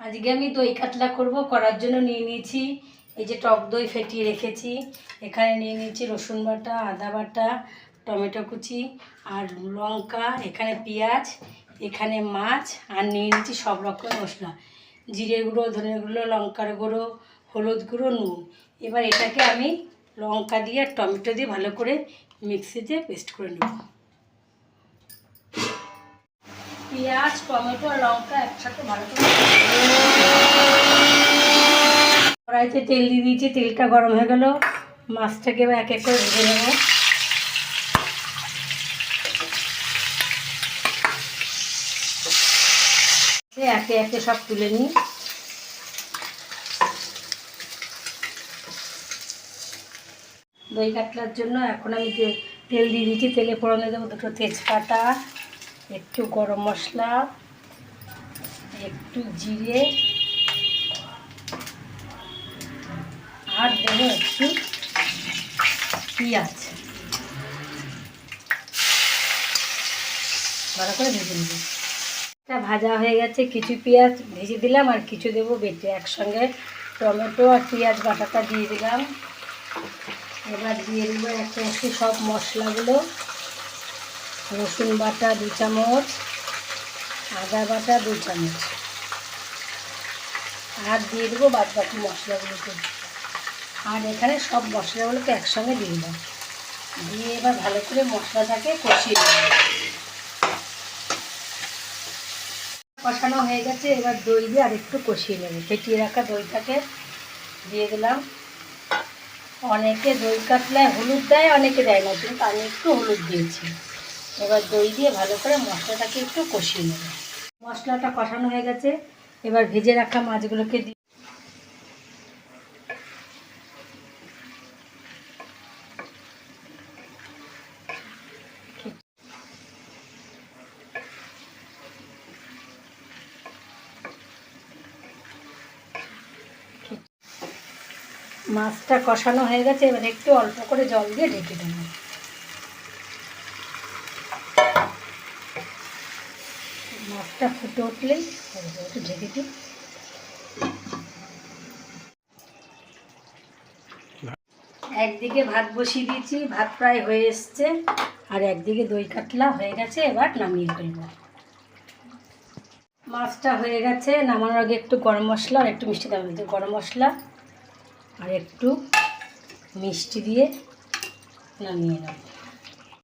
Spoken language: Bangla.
আজকে আমি দই কাতলা করব, করার জন্য নিয়ে নিয়েছি এই যে টক দই ফেটিয়ে রেখেছি। এখানে নিয়ে নিয়েছি রসুন বাটা, আদা বাটা, টমেটো কুচি আর লঙ্কা, এখানে পেঁয়াজ, এখানে মাছ আর নিয়ে নিয়েছি সব রকম মশলা। জিরে গুঁড়ো, ধনে গুঁড়ো, লঙ্কার গুঁড়ো, হলুদ গুঁড়ো, নুন। এবার এটাকে আমি লঙ্কা দিয়ে আর টমেটো দিয়ে ভালো করে মিক্সিতে পেস্ট করে নেব। পেঁয়াজ, টমেটো আর লঙ্কা একসাথে ভালো করে কড়াইতে তেল দিয়ে দিয়েছি, তেলটা গরম হয়ে গেল। মাছটাকে এক এক করে ভেজে নেব। একে একে সব তুলে নিই। দই কাতলার জন্য এখন আমি তেল দিয়ে দিয়েছি, তেলে ফোড়নে দেবো দুটো তেজপাতা একটু গরম মশলা, একটু জিরে, আর দেবো একটু পেঁয়াজ। ভালো করে ভেজে নেব। এটা ভাজা হয়ে গেছে, কিছু পেঁয়াজ ভেজে দিলাম, আর কিছু দেবো বেটে। একসঙ্গে টমেটো আর পেঁয়াজ বাটাটা দিয়ে দিলাম। এবার দিয়ে দেবো একে একে সব মশলাগুলো। রসুন বাটা দু চামচ, আদা বাটা দু চামচ। আর দিয়ে দেবো বাদ বাকি মশলাগুলোকে। আর এখানে সব মশলাগুলোকে একসঙ্গে দিয়ে দিলাম দিয়ে এবার ভালো করে মশলাটাকে কষিয়ে দেবো কষানো হয়ে গেছে, এবার দই দিয়ে আর একটু কষিয়ে নেব। ফেটিয়ে রাখা দইটাকে দিয়ে দিলাম। অনেকে দই কাতলায় হলুদ দেয়, অনেকে দেয় না, কিন্তু আমি একটু হলুদ দিয়েছি। এবার দই দিয়ে ভালো করে মশলাটাকে একটু কষিয়ে নেব। মশলাটা কষানো হয়ে গেছে। এবার ভেজে রাখা মাছগুলোকে দিয়ে মাছটা কষানো হয়ে গেছে। এবার একটু অল্প করে জল দিয়ে ঢেকে দেবো। মাছটা ফুটে উঠলেই একটু ঢেকে দিই। একদিকে ভাত বসিয়ে দিয়েছি, ভাত প্রায় হয়ে এসছে, আর একদিকে দই কাতলা হয়ে গেছে, এবার নামিয়ে ফেলব। মাছটা হয়ে গেছে, নামানোর আগে একটু গরম মশলা আর একটু মিষ্টি দাম দিতে গরম মশলা আর একটু মিষ্টি দিয়ে নামিয়ে নেব।